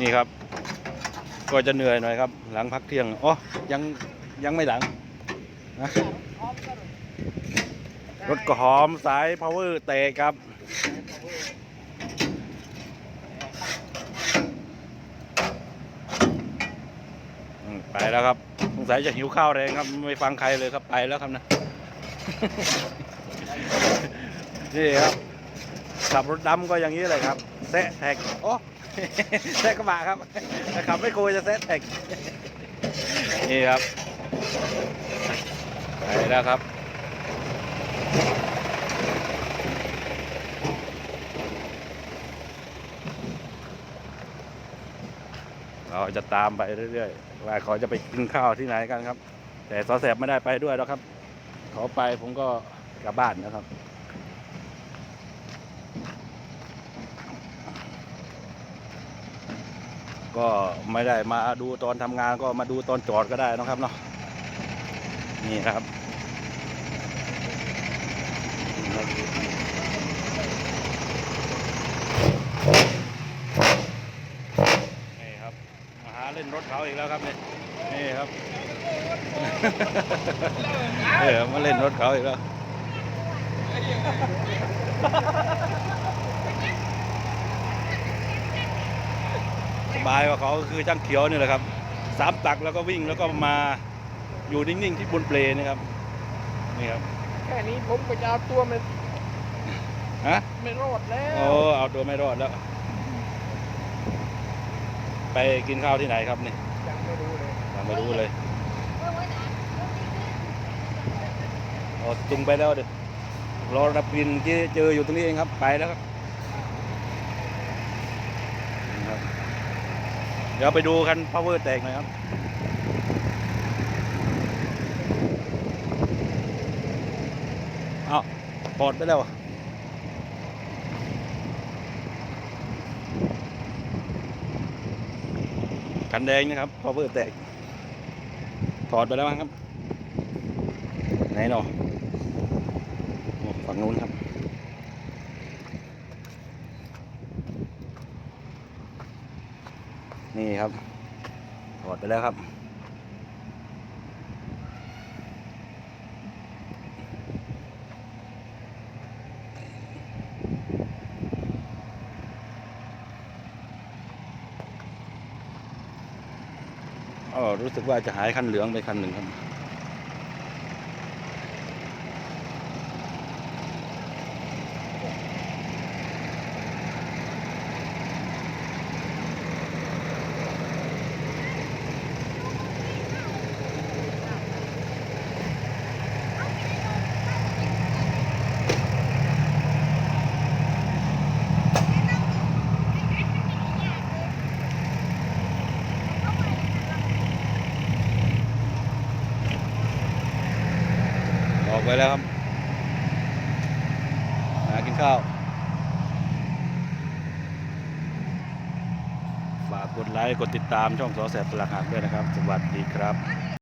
นี่ครับ ก็จะเหนื่อยหน่อยครับ หลังพักเที่ยงอ๋อยังยังไม่หลังนะรถกระหอมสาย power เตะครับ ไปแล้วครับ สงสัยจะหิวข้าวแรงครับ ไม่ฟังใครเลยครับไปแล้วครับนะ นี่ครับขับรถดำก็อย่างนี้เลยครับแซะแท็กโอ้ แซะกระบะครับแต่ขับไม่โกยจะแซะแท็กนี่ครับไปแล้วครับเราจะตามไปเรื่อยๆ ว่าเขาจะไปกินข้าวที่ไหนกันครับ แต่สอแสบไม่ได้ไปด้วยแล้วครับ เขาไปผมก็กลับบ้านนะครับ ก็ไม่ได้มาดูตอนทำงานก็มาดูตอนจอดก็ได้นะครับเนาะนี่ครับนี่ครับมาหาเล่นรถเขาอีกแล้วครับเนี่ยนี่ครับเออมาเล่นรถเขาอีกแล้ว สบายกว่าเขาก็คือช่างเขียวนี่แหละครับสามตักแล้วก็วิ่งแล้วก็มาอยู่นิ่งๆที่บนเปลนี่ครับนี่ครับแค่นี้ผมก็จะเอาตัวมันฮะไม่รอดแล้วโอ้เอาตัวไม่รอดแล้ว ไปกินข้าวที่ไหนครับนี่ยังไม่รู้เลยยังไม่รู้เลยโอ้จุงไปแล้วเด็กรอรับบินที่เจออยู่ตรงนี้เองครับไปแล้วครับนี่ครับ เดี๋ยวไปดูคัน power แตกหน่อยครับเอาปอดไปแล้วคันแดงนะครับ power แตกถอดไปแล้วมั้งครับ ไหนเนอฝั่งนู้นครับ นี่ครับถอดไปแล้วครับ อ๋อรู้สึกว่าจะหายคันเหลืองไปคันหนึ่งครับ ไปแล้วครับ หากินข้าว ฝากกดไลค์ กดติดตามช่องสอแสบสลักหักด้วยนะครับ สวัสดีครับ